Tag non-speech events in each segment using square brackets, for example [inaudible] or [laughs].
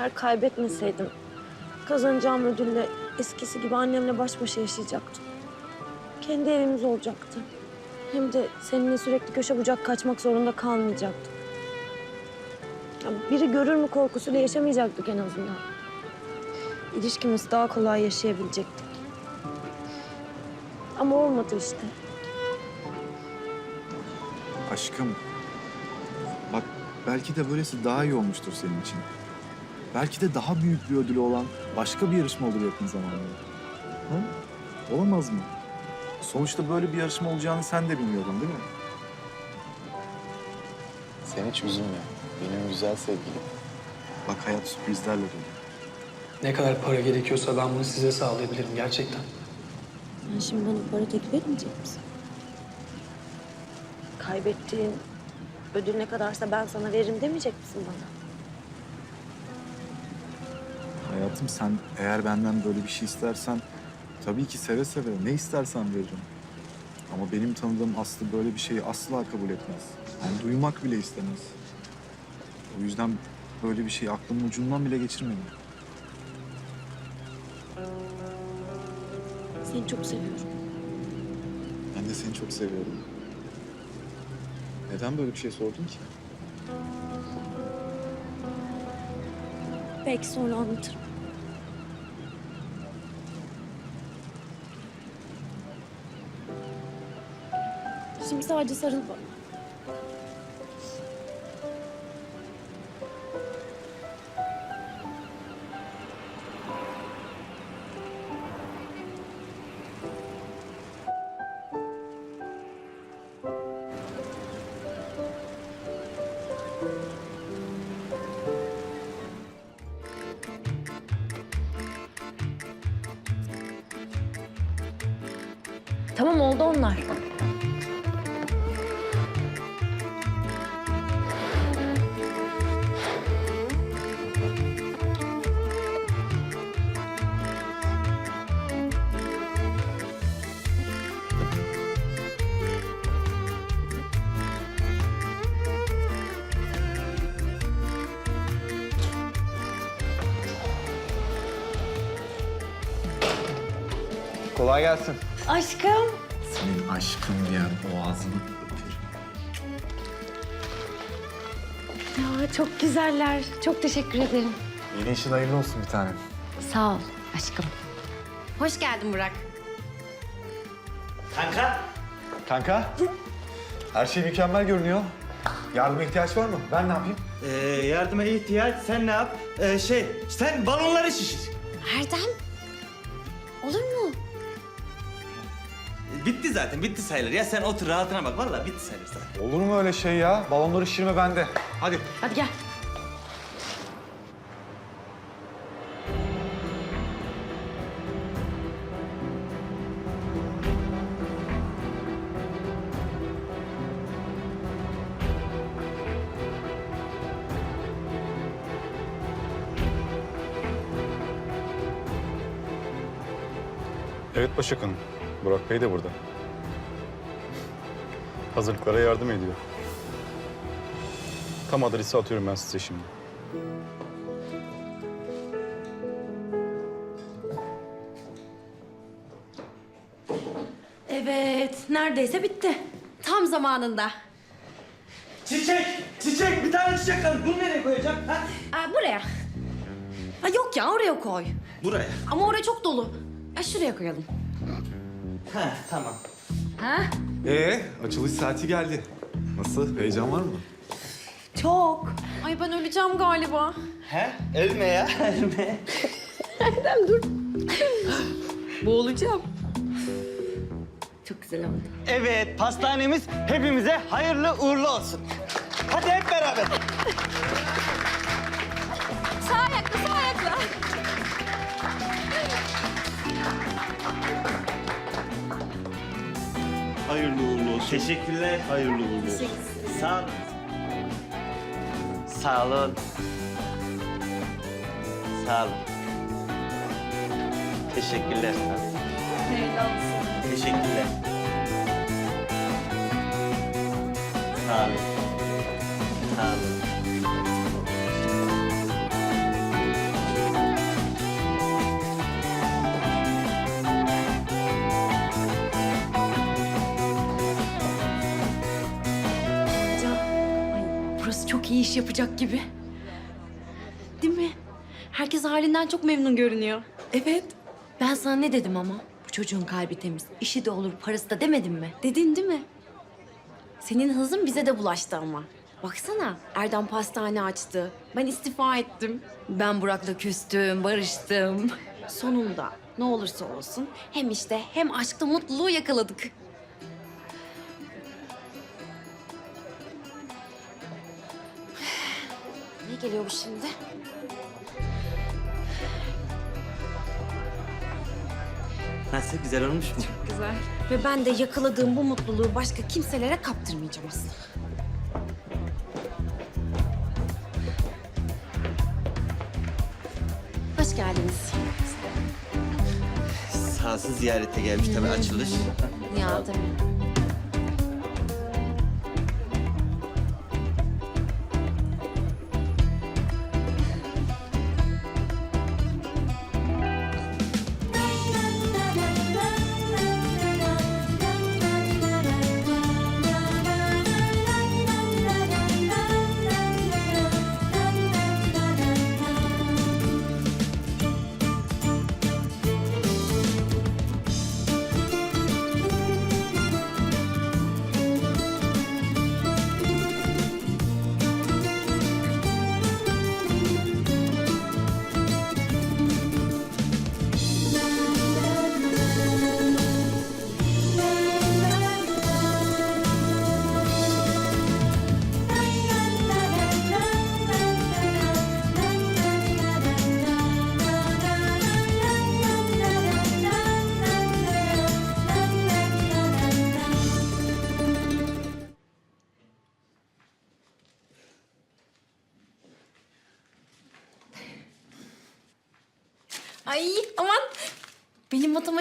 Eğer kaybetmeseydim kazanacağım ödülle eskisi gibi annemle baş başa yaşayacaktım. Kendi evimiz olacaktı. Hem de seninle sürekli köşe bucak kaçmak zorunda kalmayacaktım. Ya biri görür mü korkusuyla yaşamayacaktık en azından. İlişkimizi daha kolay yaşayabilecektik. Ama olmadı işte. Aşkım. Bak belki de böylesi daha iyi olmuştur senin için. Belki de daha büyük bir ödülü olan başka bir yarışma olur yakın zamanda. Ha? Olamaz mı? Sonuçta böyle bir yarışma olacağını sen de bilmiyordun değil mi? Sen hiç üzülme. Benim güzel sevgilim. Bak hayat sürprizlerle dolu. Ne kadar para gerekiyorsa ben bunu size sağlayabilirim gerçekten. Sen şimdi bana para teklif etmeyecek misin? Kaybettiğin ödül ne kadarsa ben sana veririm demeyecek misin bana? Hayatım sen eğer benden böyle bir şey istersen tabii ki seve seve ne istersen veririm. Ama benim tanıdığım Aslı böyle bir şeyi asla kabul etmez. Yani duymak bile istemez. O yüzden böyle bir şeyi aklımın ucundan bile geçirmedim. Seni çok seviyorum. Ben de seni çok seviyorum. Neden böyle bir şey sordun ki? Belki sonra anlatırım. Şimdi sadece sarıl bana. Tamam oldu onlar. Kolay gelsin. Aşkım. Senin aşkın diyen boğazını. Ya çok güzeller. Çok teşekkür ederim. Yeni işin hayırlı olsun bir tanem. Sağ ol aşkım. Hoş geldin Burak. Kanka. Kanka. Her şey mükemmel görünüyor. Yardıma ihtiyaç var mı? Ben ne yapayım? Ee, yardıma ihtiyaç sen ne yap? Ee, şey sen balonları şişir. Erdem. Bitti zaten bitti sayılır ya sen otur rahatına bak vallahi bitti sayılır zaten. Olur mu öyle şey ya? Balonları şişirme bende. Hadi. Hadi gel. Evet Başakanım. Burak Bey de burada. Hazırlıklara yardım ediyor. Tam adresi atıyorum ben size şimdi. Evet, neredeyse bitti. Tam zamanında. Çiçek çiçek bir tane çiçek kaldı bunu nereye koyacağım ha? Aa, buraya. Ha, yok ya, oraya koy. Buraya. Ama oraya çok dolu. Ha, şuraya koyalım. Ha tamam. Ha? Ee, açılış saati geldi. Nasıl? Heyecan var mı? Çok. Ay ben öleceğim galiba. He? Ölme ya [laughs] ölme. Boğulacağım. Çok güzel oldu. Evet pastanemiz hepimize hayırlı uğurlu olsun. Hadi hep beraber. Teşekkürler. Hayırlı uğurlu. Sağ olun. Sağ olun. Sağ olun. Teşekkürler. Sağ olun. Teşekkürler. Sağ olun. Sağ olun. İyi iş yapacak gibi. Değil mi? Herkes halinden çok memnun görünüyor. Evet. Ben sana ne dedim ama? Bu çocuğun kalbi temiz. İşi de olur, parası da demedim mi? Dedin değil mi? Senin hızın bize de bulaştı ama. Baksana Erdem pastane açtı. Ben istifa ettim. Ben Burak'la küstüm, barıştım. Sonunda ne olursa olsun hem işte hem aşkta mutluluğu yakaladık. Geliyor bu şimdi? Nasıl güzel olmuş mu? Güzel. Ve ben de yakaladığım bu mutluluğu başka kimselere kaptırmayacağım aslında. Hoş geldiniz. Sahası ziyarete gelmiş tabii açılış. Ya tabii.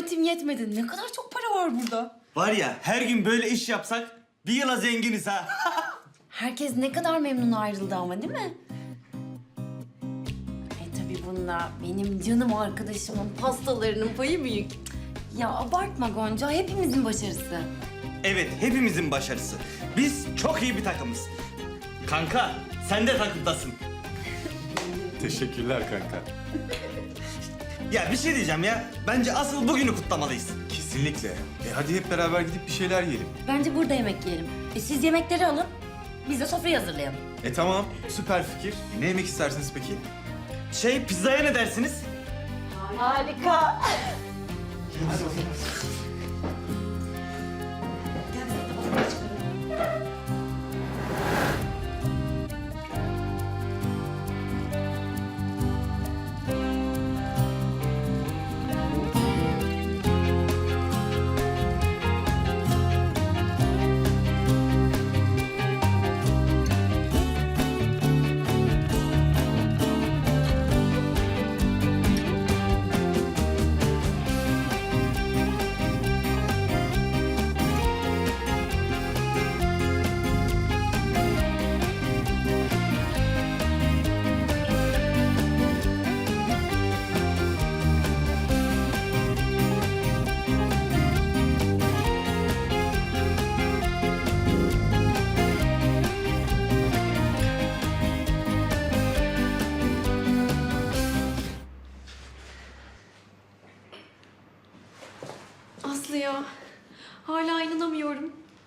Matematiğim yetmedi. Ne kadar çok para var burada. Var ya her gün böyle iş yapsak bir yıla zenginiz ha. [laughs] Herkes ne kadar memnun ayrıldı ama değil mi? E tabii bunda benim canım arkadaşımın pastalarının payı büyük. Ya abartma Gonca, hepimizin başarısı. evet hepimizin başarısı. Biz çok iyi bir takımız. Kanka sen de takımdasın. Teşekkürler kanka. Ya bir şey diyeceğim ya. Bence asıl bugünü kutlamalıyız. Kesinlikle. E hadi hep beraber gidip bir şeyler yiyelim. Bence burada yemek yiyelim. E siz yemekleri alın, biz de sofrayı hazırlayalım. E tamam, süper fikir. Ne yemek istersiniz peki? Şey pizzaya ne dersiniz? Aslı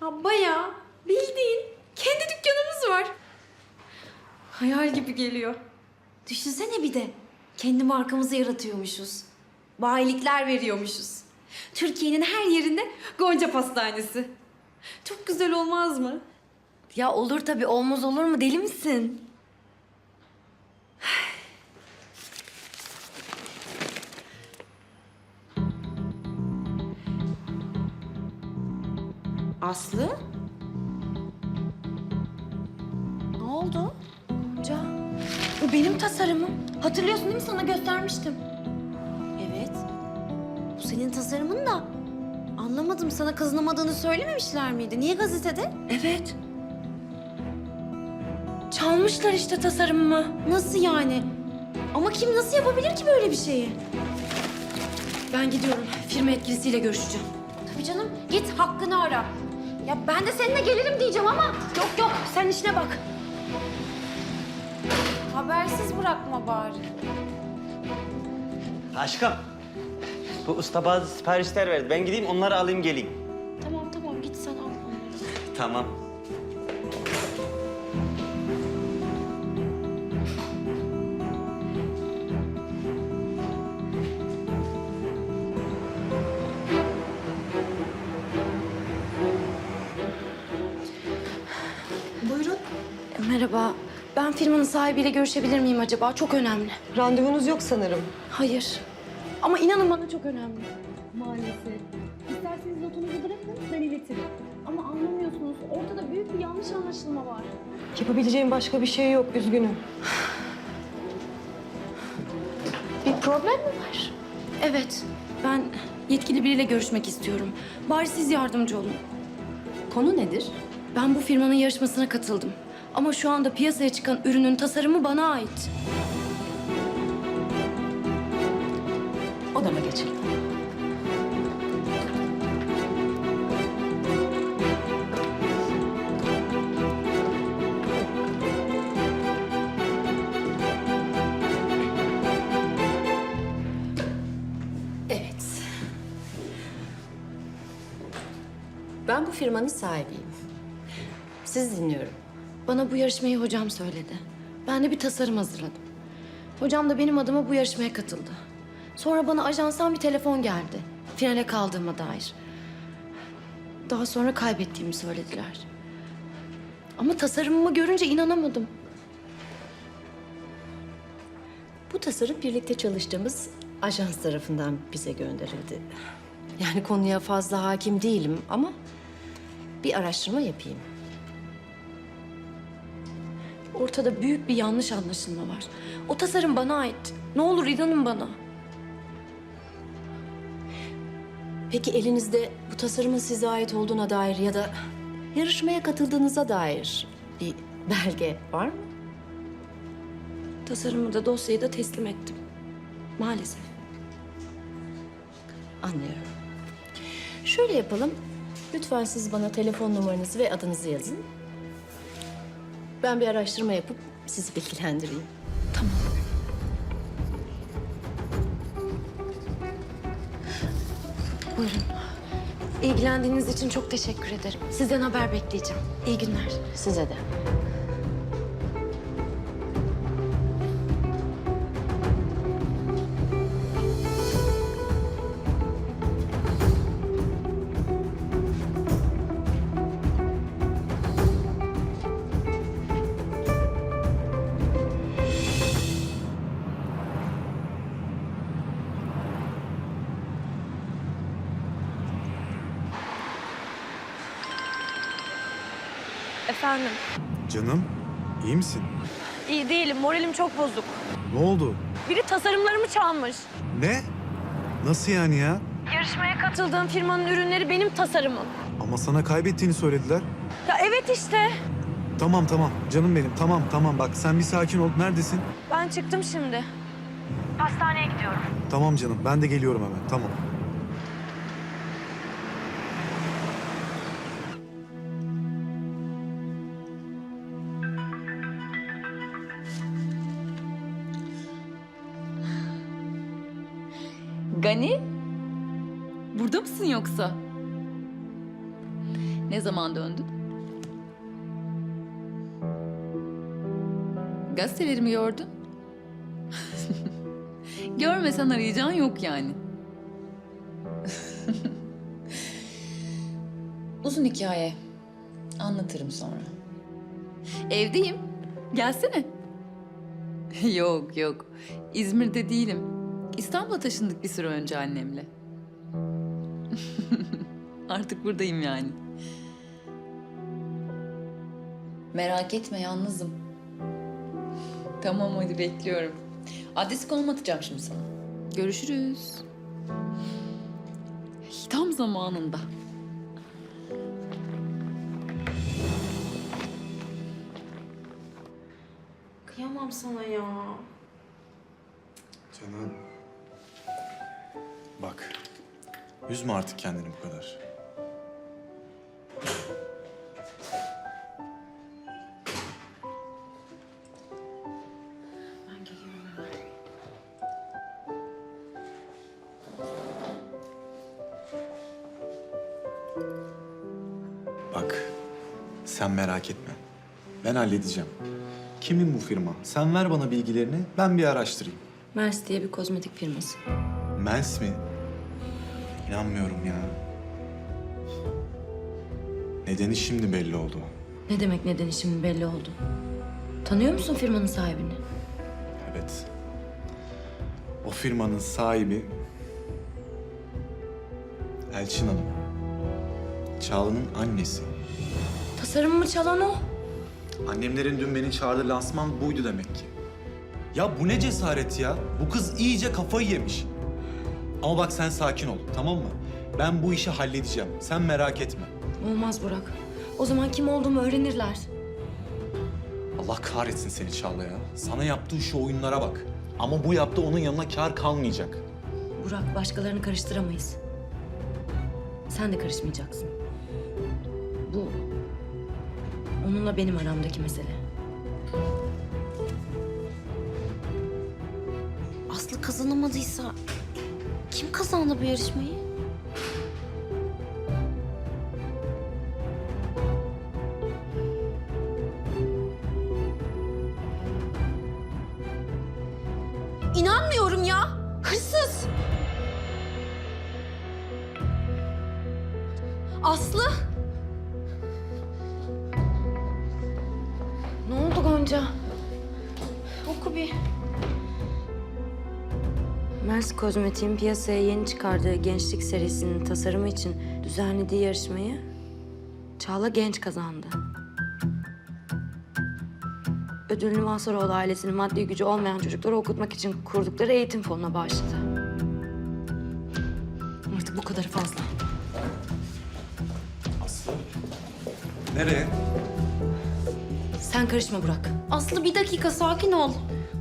Ha bayağı bildiğin kendi dükkanımız var. Hayal gibi geliyor. Düşünsene bir de kendi markamızı yaratıyormuşuz. Bayilikler veriyormuşuz. Türkiye'nin her yerinde Gonca Pastanesi. Çok güzel olmaz mı? Ya olur tabii, olmaz olur mu? Deli misin? Aslı? Ne oldu? Gonca, bu benim tasarımım. Hatırlıyorsun değil mi? Sana göstermiştim. Evet. Bu senin tasarımın da. Anlamadım sana kazanamadığını söylememişler miydi? Niye gazetede? Evet. Çalmışlar işte tasarımımı. Nasıl yani? Ama kim nasıl yapabilir ki böyle bir şeyi? Ben gidiyorum. Firma yetkilisiyle görüşeceğim. Tabii canım git hakkını ara. Ya ben de seninle gelirim diyeceğim ama Yok yok, sen işine bak. Habersiz bırakma bari. Aşkım. Bu usta bazı siparişler verdi. Ben gideyim onları alayım geleyim. Tamam tamam git sen al onları. Tamam. Merhaba. Ben firmanın sahibiyle görüşebilir miyim acaba? Çok önemli. Randevunuz yok sanırım. Hayır. Ama inanın bana çok önemli. Maalesef. İsterseniz notunuzu bırakın ben iletirim. Ama anlamıyorsunuz. Ortada büyük bir yanlış anlaşılma var. Yapabileceğim başka bir şey yok, üzgünüm. Bir problem mi var? Evet. Ben yetkili biriyle görüşmek istiyorum. Bari siz yardımcı olun. Konu nedir? Ben bu firmanın yarışmasına katıldım. Ama şu anda piyasaya çıkan ürünün tasarımı bana ait. Odama geçelim. Evet. Ben bu firmanın sahibiyim. Siz dinliyorum. Bana bu yarışmayı hocam söyledi. Ben de bir tasarım hazırladım. Hocam da benim adıma bu yarışmaya katıldı. Sonra bana ajanstan bir telefon geldi. Finale kaldığıma dair. Daha sonra kaybettiğimi söylediler. Ama tasarımımı görünce inanamadım. Bu tasarım birlikte çalıştığımız ajans tarafından bize gönderildi. Yani konuya fazla hakim değilim ama bir araştırma yapayım. Ortada büyük bir yanlış anlaşılma var. O tasarım bana ait. Ne olur inanın bana. Peki elinizde bu tasarımın size ait olduğuna dair ya da yarışmaya katıldığınıza dair bir belge var mı? Tasarımı da dosyayı da teslim ettim. Maalesef. Anlıyorum. Şöyle yapalım. Lütfen siz bana telefon numaranızı ve adınızı yazın. Ben bir araştırma yapıp sizi bilgilendireyim. Buyurun. İlgilendiğiniz için çok teşekkür ederim. Sizden haber bekleyeceğim. İyi günler. Size de. Efendim? Canım, iyi misin? İyi değilim. Moralim çok bozuk. Ne oldu? Biri tasarımlarımı çalmış. Ne? Nasıl yani ya? Yarışmaya katıldığım firmanın ürünleri benim tasarımım. Ama sana kaybettiğini söylediler. Ya evet işte. Tamam tamam canım benim tamam tamam bak sen bir sakin ol. Neredesin? Ben çıktım şimdi. Hastaneye gidiyorum. Tamam canım ben de geliyorum hemen tamam. Gani? Burada mısın yoksa? Ne zaman döndün? Gazeteleri mi gördün? [laughs] Görmesen arayacağın yok yani. [laughs] Uzun hikaye. Anlatırım sonra. Evdeyim. Gelsene. [laughs] yok yok. İzmir'de değilim. İstanbul'a taşındık bir süre önce annemle. [laughs] Artık buradayım yani. Merak etme yalnızım. Tamam hadi bekliyorum. Adresi konum atacağım şimdi sana. Görüşürüz. Tam zamanında. Kıyamam sana ya. Canım. Bak, üzme artık kendini bu kadar. Bak, sen merak etme. Ben halledeceğim. Kimin bu firma? Sen ver bana bilgilerini, ben bir araştırayım. Mers diye bir kozmetik firması. Mens mi? İnanmıyorum ya. Nedeni şimdi belli oldu. Ne demek nedeni şimdi belli oldu. Tanıyor musun firmanın sahibini? Evet. O firmanın sahibi Elçin Hanım. Çağla'nın annesi. Tasarımımı çalan o. Annemlerin dün beni çağırdığı lansman buydu demek ki. Ya bu ne cesaret ya? Bu kız iyice kafayı yemiş. Ama bak sen sakin ol, tamam mı? Ben bu işi halledeceğim. Sen merak etme. Olmaz Burak. O zaman kim olduğumu öğrenirler. Allah kahretsin seni Çağla ya. Sana yaptığı şu oyunlara bak. Ama bu yaptığı onun yanına kar kalmayacak. Burak başkalarını karıştıramayız. Sen de karışmayacaksın. Bu onunla benim aramdaki mesele. Aslı kazanamadıysa kim kazandı bu yarışmayı? Kozmetik'in piyasaya yeni çıkardığı gençlik serisinin tasarımı için düzenlediği yarışmayı Çağla Genç kazandı. Ödülünü Mahsaroğlu ailesinin maddi gücü olmayan çocukları okutmak için kurdukları eğitim fonuna bağışladı. Artık bu kadarı fazla. Aslı. Nereye? Sen karışma Burak. Aslı bir dakika sakin ol.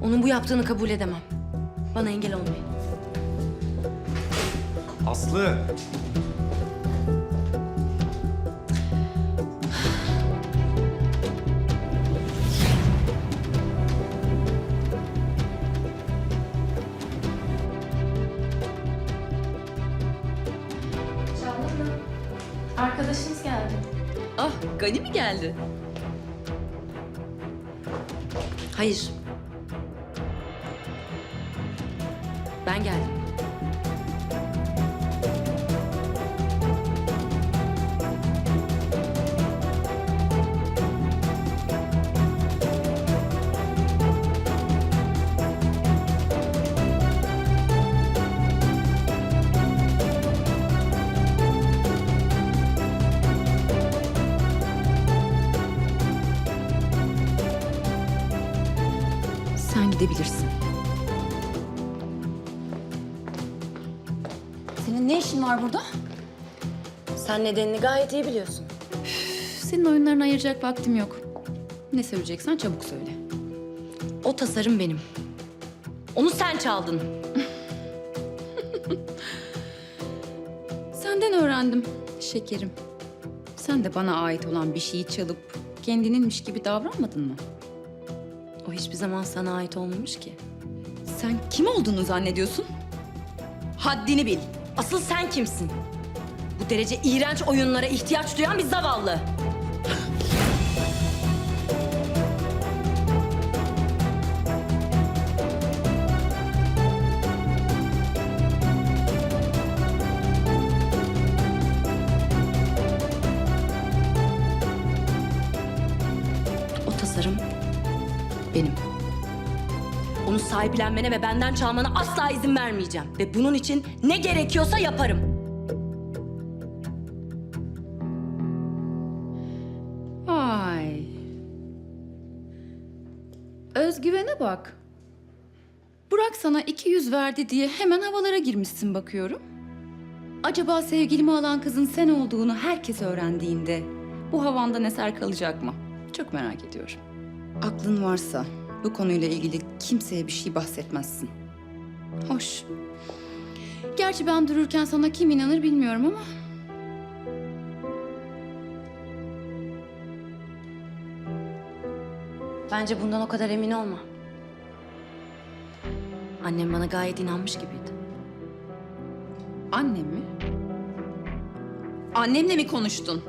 Onun bu yaptığını kabul edemem. Bana engel olmayın. Aslı. Arkadaşınız geldi. Ah, Gani mi geldi? Hayır. Ben geldim. Ne işin var burada? Sen nedenini gayet iyi biliyorsun. Senin oyunlarına ayıracak vaktim yok. Ne söyleyeceksen çabuk söyle. O tasarım benim. Onu sen çaldın. [laughs] Senden öğrendim şekerim. Sen de bana ait olan bir şeyi çalıp kendininmiş gibi davranmadın mı? O hiçbir zaman sana ait olmamış ki. Sen kim olduğunu zannediyorsun? Haddini bil. Asıl sen kimsin? Bu derece iğrenç oyunlara ihtiyaç duyan bir zavallı. Sahiplenmene ve benden çalmana asla izin vermeyeceğim. Ve bunun için ne gerekiyorsa yaparım. Vay. Özgüvene bak. Burak sana iki yüz verdi diye hemen havalara girmişsin bakıyorum. Acaba sevgilimi alan kızın sen olduğunu herkes öğrendiğinde bu havandan eser kalacak mı? Çok merak ediyorum. Aklın varsa bu konuyla ilgili kimseye bir şey bahsetmezsin. Hoş. Gerçi ben dururken sana kim inanır bilmiyorum ama Bence bundan o kadar emin olma. Annem bana gayet inanmış gibiydi. annem mi? Annemle mi konuştun?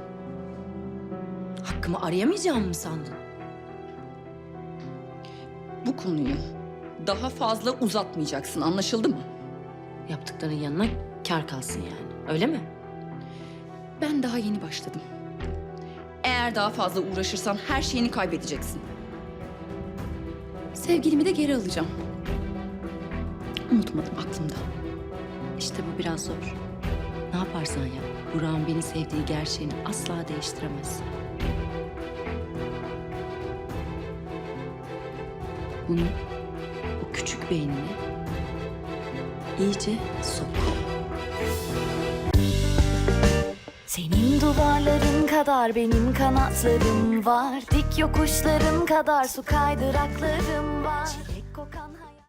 Hakkımı arayamayacağım mı sandın? Bu konuyu daha fazla uzatmayacaksın anlaşıldı mı? Yaptıkların yanına kar kalsın yani. Öyle mi? Ben daha yeni başladım. Eğer daha fazla uğraşırsan her şeyini kaybedeceksin. Sevgilimi de geri alacağım. Unutmadım aklımda. İşte bu biraz zor. Ne yaparsan yap, Burak'ın beni sevdiği gerçeğini asla değiştiremezsin. Bunu o küçük beynine iyice sok. Senin duvarların kadar benim kanatlarım var Dik yokuşların kadar su kaydıraklarım var